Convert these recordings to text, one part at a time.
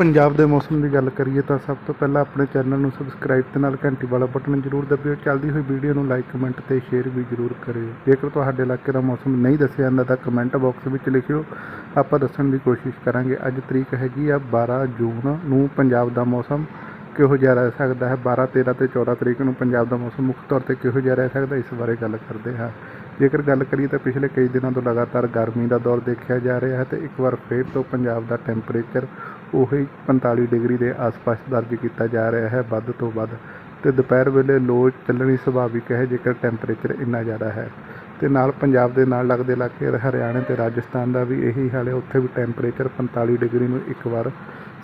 ਪੰਜਾਬ ਦੇ ਮੌਸਮ ਦੀ ਗੱਲ ਕਰੀਏ ਤਾਂ ਸਭ ਤੋਂ ਪਹਿਲਾਂ ਆਪਣੇ ਚੈਨਲ ਨੂੰ ਸਬਸਕ੍ਰਾਈਬ ਤੇ ਨਾਲ ਘੰਟੀ ਵਾਲਾ ਬਟਨ ਜ਼ਰੂਰ ਦਬਿਓ। ਚੱਲਦੀ ਹੋਈ ਵੀਡੀਓ ਨੂੰ ਲਾਈਕ ਕਮੈਂਟ ਤੇ ਸ਼ੇਅਰ ਵੀ ਜ਼ਰੂਰ ਕਰਿਓ। ਜੇਕਰ ਤੁਹਾਡੇ ਇਲਾਕੇ ਦਾ ਮੌਸਮ ਨਹੀਂ ਦੱਸਿਆ ਜਾਂਦਾ ਤਾਂ ਕਮੈਂਟ ਬਾਕਸ ਵਿੱਚ ਲਿਖਿਓ। ਆਪਾਂ ਦੱਸਣ ਦੀ ਕੋਸ਼ਿਸ਼ ਕਰਾਂਗੇ, ਅੱਜ ਤਰੀਕ ਹੈਗੀ ਆ 12 ਜੂਨ ਨੂੰ ਪੰਜਾਬ ਦਾ ਮੌਸਮ ਕਿਹੋ ਜਿਹਾ ਰਹਿ ਸਕਦਾ ਹੈ? 12 13 ਤੇ 14 ਤਰੀਕ ਨੂੰ ਪੰਜਾਬ ਦਾ ਮੌਸਮ ਮੁੱਖ ਤੌਰ ਤੇ ਕਿਹੋ ਜਿਹਾ ਰਹਿ ਸਕਦਾ ਇਸ ਬਾਰੇ ਗੱਲ ਕਰਦੇ ਹਾਂ। ਜੇਕਰ ਗੱਲ ਕਰੀਏ ਤਾਂ ਪਿਛਲੇ ਕਈ ਦਿਨਾਂ ਤੋਂ ਲਗਾਤਾਰ ਗਰਮੀ ਦਾ ਦੌਰ ਦੇਖਿਆ ਜਾ ਰਿਹਾ ਹੈ ਤੇ ਇੱਕ ਵਾਰ ਫੇਰ ਤੋਂ ਪੰਜਾਬ ਦਾ ਟੈਂਪਰੇਚਰ ਉਹੀ 45 ਡਿਗਰੀ ਦੇ ਆਸ-ਪਾਸ ਦਰਜ ਕੀਤਾ ਜਾ ਰਿਹਾ ਹੈ ਵੱਧ ਤੋਂ ਵੱਧ ਤੇ ਦੁਪਹਿਰ ਵੇਲੇ ਲੋ ਚੱਲਣੀ ਸੁਭਾਵਿਕ ਹੈ ਜੇਕਰ ਟੈਂਪਰੇਚਰ ਇੰਨਾ ਜ਼ਿਆਦਾ ਹੈ। ਤੇ ਨਾਲ ਪੰਜਾਬ ਦੇ ਨਾਲ ਲੱਗਦੇ ਇਲਾਕੇ ਹਰਿਆਣਾ ਤੇ ਰਾਜਸਥਾਨ ਦਾ ਵੀ ਇਹੀ ਹਾਲ ਹੈ। ਉੱਥੇ ਵੀ ਟੈਂਪਰੇਚਰ 45 ਡਿਗਰੀ ਨੂੰ ਇੱਕ ਵਾਰ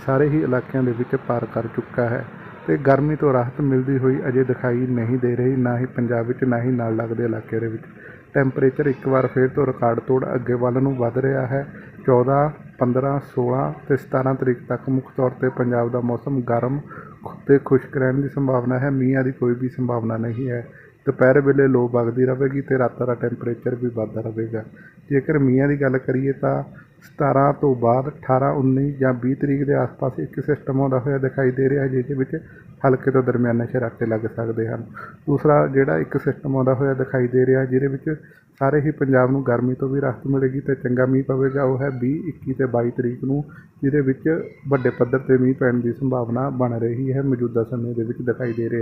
ਸਾਰੇ ਹੀ ਇਲਾਕਿਆਂ ਦੇ ਵਿੱਚ ਪਾਰ ਕਰ ਚੁੱਕਾ ਹੈ ਤੇ ਗਰਮੀ ਤੋਂ ਰਾਹਤ ਮਿਲਦੀ ਹੋਈ ਅਜੇ ਦਿਖਾਈ ਨਹੀਂ ਦੇ ਰਹੀ, ਨਾ ਹੀ ਪੰਜਾਬ ਵਿੱਚ, ਨਾ ਹੀ ਨਾਲ ਲੱਗਦੇ ਇਲਾਕੇ ਦੇ ਵਿੱਚ। ਟੈਂਪਰੇਚਰ ਇੱਕ ਵਾਰ ਫੇਰ ਤੋਂ ਰਿਕਾਰਡ ਤੋੜ ਅੱਗੇ ਵੱਲ ਨੂੰ ਵੱਧ ਰਿਹਾ ਹੈ। 14 ਪੰਦਰਾਂ ਸੋਲ੍ਹਾਂ ਅਤੇ ਸਤਾਰਾਂ ਤਰੀਕ ਤੱਕ ਮੁੱਖ ਤੌਰ ਤੇ ਪੰਜਾਬ ਦਾ ਮੌਸਮ ਗਰਮ ਅਤੇ ਖੁਸ਼ਕ ਰਹਿਣ ਦੀ ਸੰਭਾਵਨਾ ਹੈ। ਮੀਂਹਾਂ ਦੀ ਕੋਈ ਵੀ ਸੰਭਾਵਨਾ ਨਹੀਂ ਹੈ। ਦੁਪਹਿਰ ਵੇਲੇ ਲੋ ਵਗਦੀ ਰਹੇਗੀ ਅਤੇ ਰਾਤਾਂ ਦਾ ਟੈਂਪਰੇਚਰ ਵੀ ਵੱਧਦਾ ਰਹੇਗਾ। ਜੇਕਰ ਮੀਂਹਾਂ ਦੀ ਗੱਲ ਕਰੀਏ ਤਾਂ 17 ਤੋਂ ਬਾਅਦ 18 19 ਜਾਂ 20 ਤਰੀਕ ਦੇ ਆਸ-ਪਾਸ ਇੱਕ ਸਿਸਟਮ ਆਉਂਦਾ ਹੋਇਆ ਦਿਖਾਈ ਦੇ ਰਿਹਾ, ਜਿਹਦੇ ਵਿੱਚ ਹਲਕੇ ਤੋਂ ਦਰਮਿਆਨੇ ਛਰਾਟੇ ਲੱਗ ਸਕਦੇ ਹਨ। ਦੂਸਰਾ ਜਿਹੜਾ ਇੱਕ ਸਿਸਟਮ ਆਉਂਦਾ ਹੋਇਆ ਦਿਖਾਈ ਦੇ ਰਿਹਾ, ਜਿਹਦੇ ਵਿੱਚ ਸਾਰੇ ਹੀ ਪੰਜਾਬ ਨੂੰ ਗਰਮੀ ਤੋਂ ਵੀ ਰਾਹਤ ਮਿਲੇਗੀ ਤੇ ਚੰਗਾ ਮੀਂਹ ਪਵੇਗਾ ਉਹ ਹੈ 20 21 ਤੇ 22 ਤਰੀਕ ਨੂੰ, ਜਿਹਦੇ ਵਿੱਚ ਵੱਡੇ ਪੱਧਰ ਤੇ ਮੀਂਹ ਪੈਣ ਦੀ ਸੰਭਾਵਨਾ ਬਣ ਰਹੀ ਹੈ ਮੌਜੂਦਾ ਸਮੇਂ ਦੇ ਵਿੱਚ ਦਿਖਾਈ ਦੇ ਰਿਹਾ।